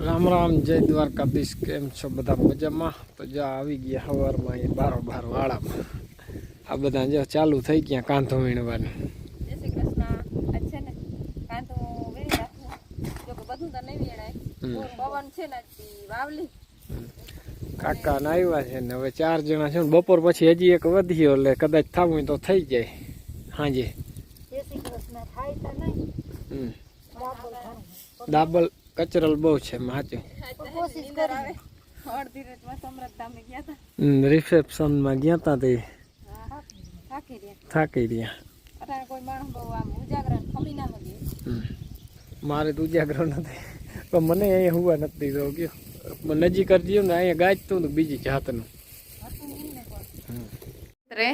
રામ રામ જય દ્વારકાધીશ કેમ છો બધા મજામાં? તો જ્યાં આવી ગયા સવારમાં એ બારો બાર વાળામાં. આ બધા જો ચાલુ થઈ ગયા કાંધો વીણવાનું. કાકા ને આવ્યા છે ને હવે ચાર જણા છે ને બપોર પછી હજી એક વધ્યો એટલે કદાચ થવું તો થઈ જાય. હાજી. જય તો કચરલ બહુ છે માચું હતા રિસેપ્શનમાં ગયા હતા તે થાકી રહ્યા. મારે તો ઉજાગરો નથી. પણ મને અહીંયા હુવા નથી દીધો ગયો. નજીક જ ને અહીંયા ગાજતું ને બીજી જાતનું. હતું નહીં ને કોઈ હમ. રે.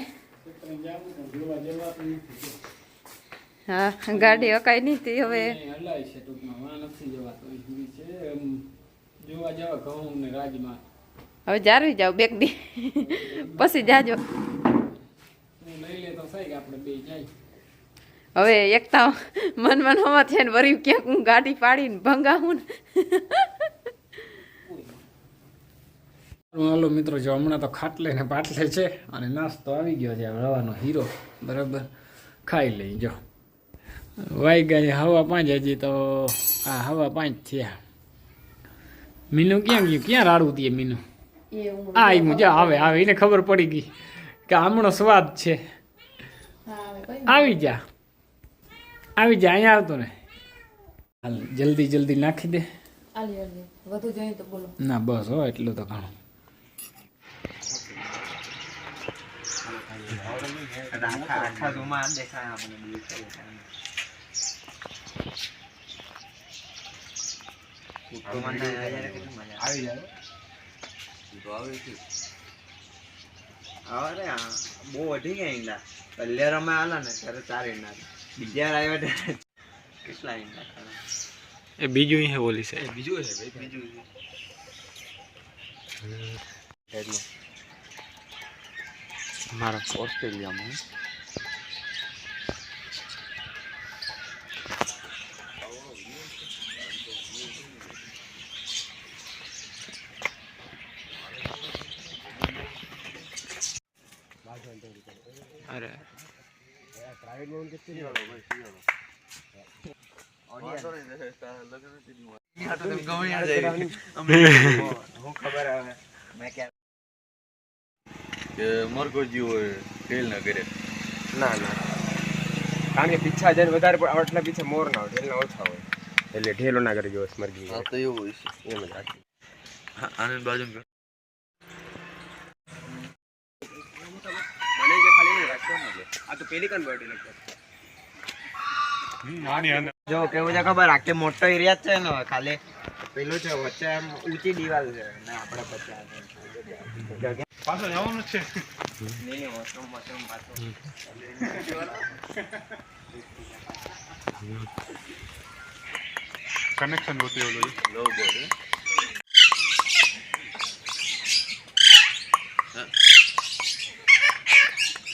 હા ગાડી અકાઈ નહીં તે હવે. જવાતું છે. જોવા જાવ ઘઉં ને રાજમાં. હવે જારવી જાવ બેગ દી. પછી જાજો. લઈ લે તો થાય આપણે બે જાય. હવે એકતા મન મન હોવા છે ને વરી ક્યાંક હું ગાડી પાડીને ભંગાવું ને. હાલો મિત્રો જો હમણાં તો ખાટલે ને પાટલે છે અને નાસ્તો આવી ગયો છે. રવાનો હીરો. બરાબર? ખાઈ લઈ જો. વાઈ ગઈ હવા પાંચ હજી તો આ હવા પાંચ થયા. મીનુ ક્યાં ગયું? ક્યાં રાડું તીએ મીનુ? આ ઈ મુજા આવે આવે. એને ખબર પડી ગઈ કે આમણો સ્વાદ છે. આવી જા. આવી જા અહીંયા આવતો ને. હાલ જલ્દી જલ્દી નાખી દે. વધુ જોઈએ તો બોલો. ના બસ હો એટલું તો ઘણું. આખા આખા રૂમમાં આમ દેખાય આપણને બીજું કઈ દેખાય નહીં. તો મને અહીંયા કેટલી મજા આવે. અરે બહુ વધી ગયા ઈંડા પહેલે રમે આલા ને ત્યારે ચાર ઈંડા. બીજા આવ્યા ત્યારે કેટલા ઈંડા એ બીજું હે બોલી છે બીજું છે બીજું એટલું મારા ઓસ્ટ્રેલિયામાં અરે હું ખબર આવે મેં ક્યારે કે મરઘોજી હોય ફેલ ના પીછા મોર ના હોય ઢેલના ઓછા હોય એટલે ઢેલો ના કરી જોવે મરઘી તો એવું હોય મને જે ખાલી ને આ તો પેલી કન્વર્ટ લગભગ જો કેવું છે ખબર? આખે મોટો એરિયા છે ને ખાલી પેલું છે વચ્ચે આમ ઊંચી દિવાલ છે ને આપણે પાછો જવાનું છે. કનેક્શન હોતી ઓલું લો બોર્ડ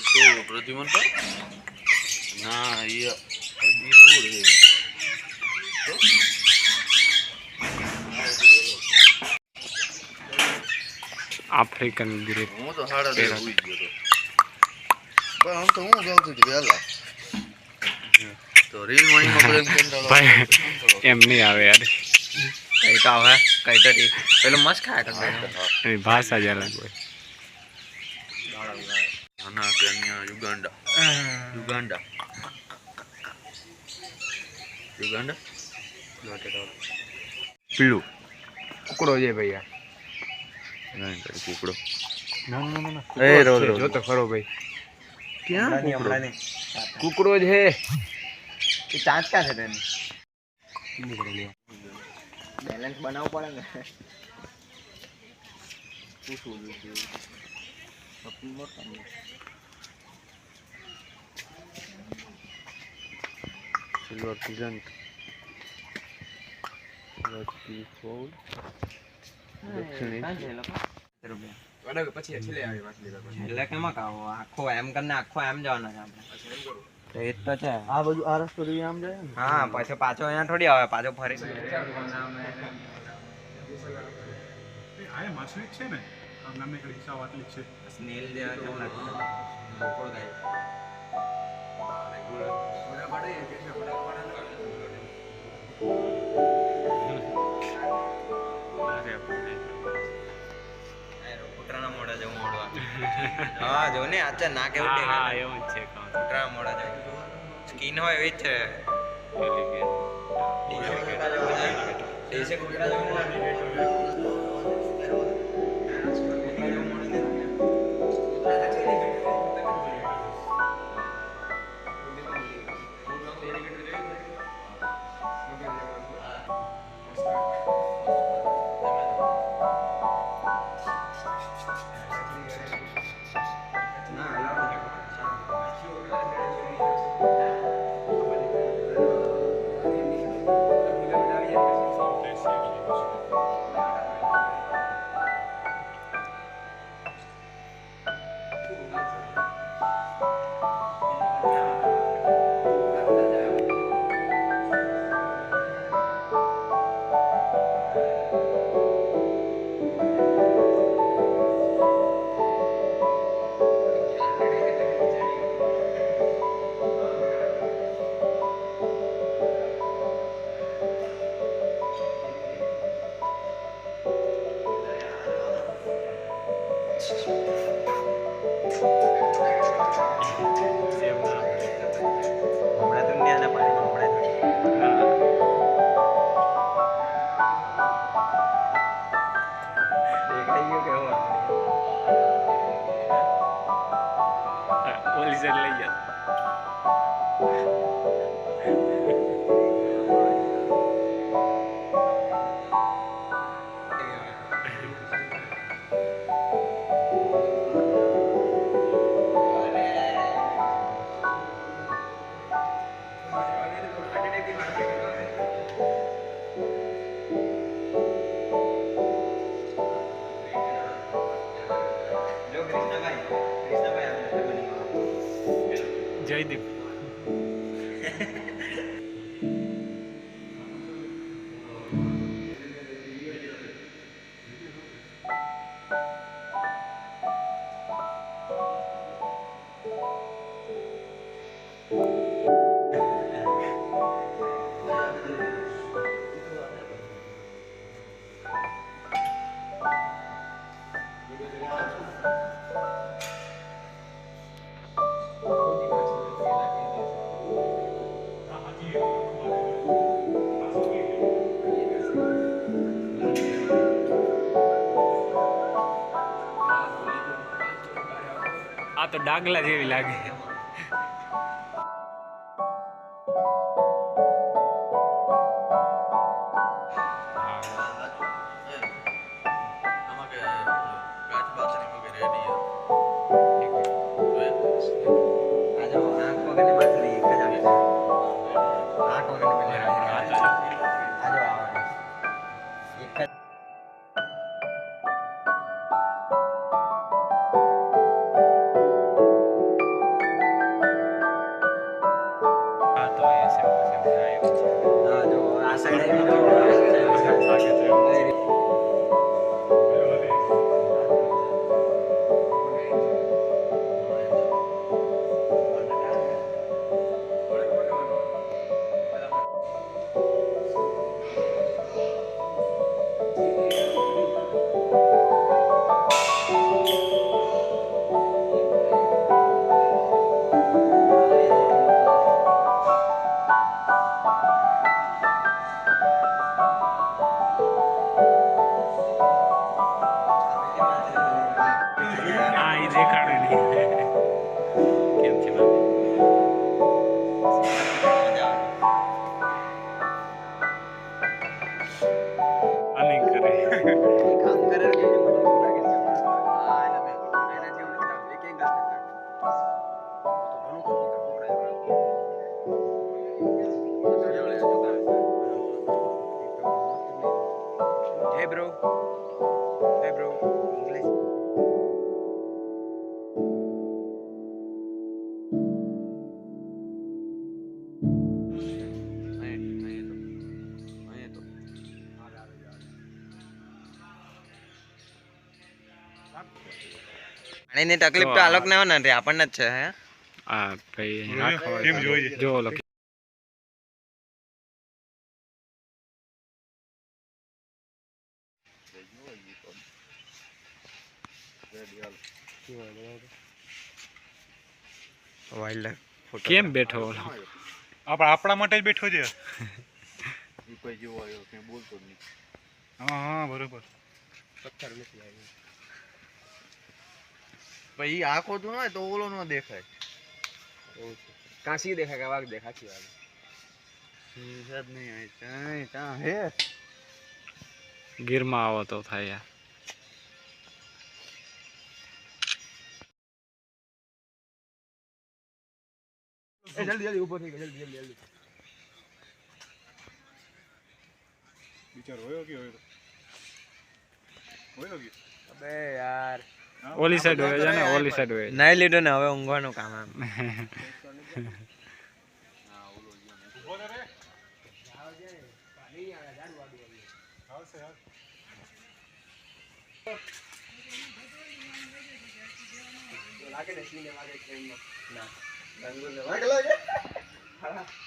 તો પ્રદ્યુમન પર? ના એ અડી દૂર છે આફ્રિકન ગ્રુપ હું તો સાડા દસ ઉઈ ગયો તો પણ આમ તો હું જાઉં છું વહેલા તો રીલમાં એમાં પ્રેમ કંટાળો ભાઈ કંટાળો. એમ નહીં આવે યાર. કઈ તો હવે કઈ તો ઠીક પેલું મસ્ત ખાય કરતા એની ભાષા જ અલગ હોય. આના કે અહીંયા યુગાન્ડા યુગાન્ડા યુગાન્ડા પીળું કુકડો છે ભાઈ આ કુકડો એ એ રો રો જો તો ખરો ભાઈ ક્યાં કુકડો હમણાંની કુકડો જ હે એ ચાંચ ક્યાં છે તેને બેલેન્સ બનાવવું પડે ને silver pageant silver peasant lucky fowl પાછો અહીંયા થોડી આવે પાછો ફરી છે ને નામે ઘડી સાવ આટલી છે જેવું જવું મોડવા હા જો ને આચા ના કેવું હા હા એવું જ છે કહું ડ્રા મોડા જાય. સ્કીન હોય એવી જ છે. ડીજે કેટા ડીજે કેટા Jesus. તો ડાગલા જેવી લાગે. આંખ વગરની માછલી એક વગર આંખ વગરની આમ જાય ને હા પછી પાછો અહીંયા થોડી આવે પાછો ફરી પાણીની તકલીફ તો આલોક ને નથી આપણને જ છે હે? આ ભાઈ કેમ જોઈએ. જો ઓલો વાઇલ્ડ કેમ બેઠો ઓલો? આપણે આપણા માટે જ બેઠો છે. કોઈ જેવો આવ્યો કઈ બોલતો નહીં. હા હા બરોબર. પણ ઈ આંખો તો હોય તો ઓલો ન દેખાય. કાંસી દેખાય કે વાઘ દેખાય સાચી વાત જ નહીં હોય ત્યાં ત્યાં હે? ગીરમાં આવો તો થાય યાર એ જલ્દી જલ્દી ઊભો થઈ ગયો જલ્દી જલ્દી જલ્દી. વિચાર હોય કે હોય? હોય કે? અબે યાર. ઓલી સાઈડ હોય છે ને ઓલી સાઈડ હોય નાઈ લીધો ને હવે ઊંઘવાનું કામ એમ. લાગે ને સીને વાગે ટ્રેનમાં ના લંગોર ને વાગે લાગે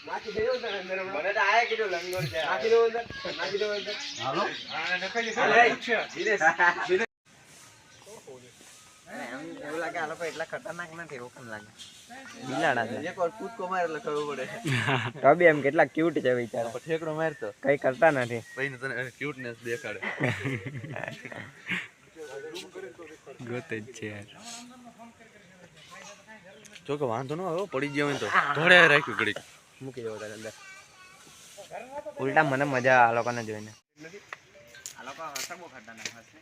નાખી દેજો ને અંદર હમણાં. મને તો આયા કીધું લંગોર છે નાખી દો અંદર નાખી દો અંદર આ નખાઈ જશે હાલે. પૂછ્યા. દિનેશ એમ એવું લાગે આ લોકો એટલા ખતરનાક નથી એવું કેમ લાગે? બિલાડા છે. એકવાર કૂદકો મારે એટલે ખબર પડે. તો બી એમ કેટલા ક્યુટ છે બિચારા. પણ ઠેકડો મારતો. કઈ કરતા નથી. પછી તને ક્યુટનેસ દેખાડે. ગોતે જ છે યાર. જો કે વાંધો ન આવ્યો પડી ગયો હોય તો. ધોળે રાખ્યું ઘડીક. મૂકી દેવો તારે અંદર. ઉલટા મને મજા આ લોકોને જોઈને. આ લોકો બહુ ખતરનાક હશે.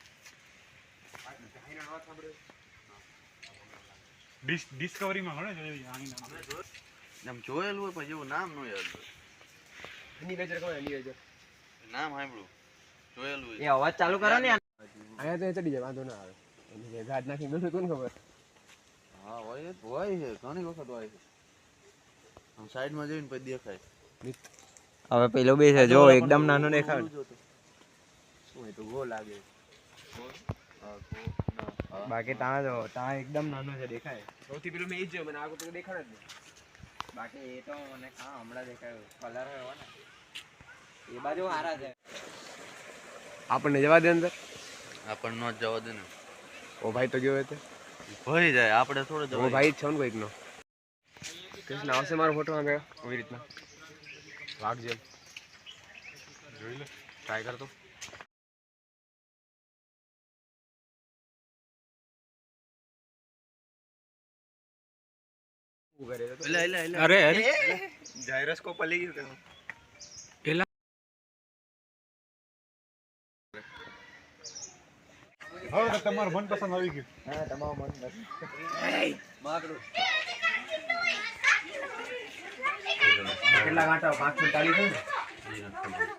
ડિસ્કવરીમાં ઘણો જોયો આની નામ. એમ જોયેલું હોય પણ એવું નામ ન યાદ હોય. એની નજર કોણ એની નજર. નામ સાંભળ્યું જોયેલું એ અવાજ ચાલુ કરો ને અહીંયા તો ચડી જાય વાંધો ના આવે. એની જે નાખી ગયું કોણ ખબર? હા હોય હોય છે ઘણી વખત હોય છે. આમ સાઈડમાં જઈને પછી દેખાય. હવે પેલો બે છે જો એકદમ નાનો દેખાય. શું હોય તો ગો લાગે. હા. બાકી ત્યાં જો ત્યાં એકદમ નાનો છે દેખાય. સૌથી પેલું મેં એ જ જોયું મને આગળ પેલું દેખાડે જ નહીં. બાકી એ તો મને હા હમણાં દેખાયું. કલર એવો ને. એ બાજુ હારા છે. આપણને જવા દે અંદર. આપણને ન જવા દે ને. ઓ ભાઈ તો ગયો હતો ભરી જાય આપણે થોડો ઓ જવા ભાઈ જ છે ને કોઈકનો. કૃષ્ણ આવશે મારો ફોટો આગળ. આવી રીતના. વાઘ જેમ. જોઈ લે ટ્રાય કરતો શું કરે એટલે એટલે એટલે અરે અરે. જાયરોસ્કોપ પલી ગયું તેનું. હવે તો તમારું મનપસંદ આવી ગયું. હા તમારું મન કેટલા કાંટા પાંચ ચાલીસ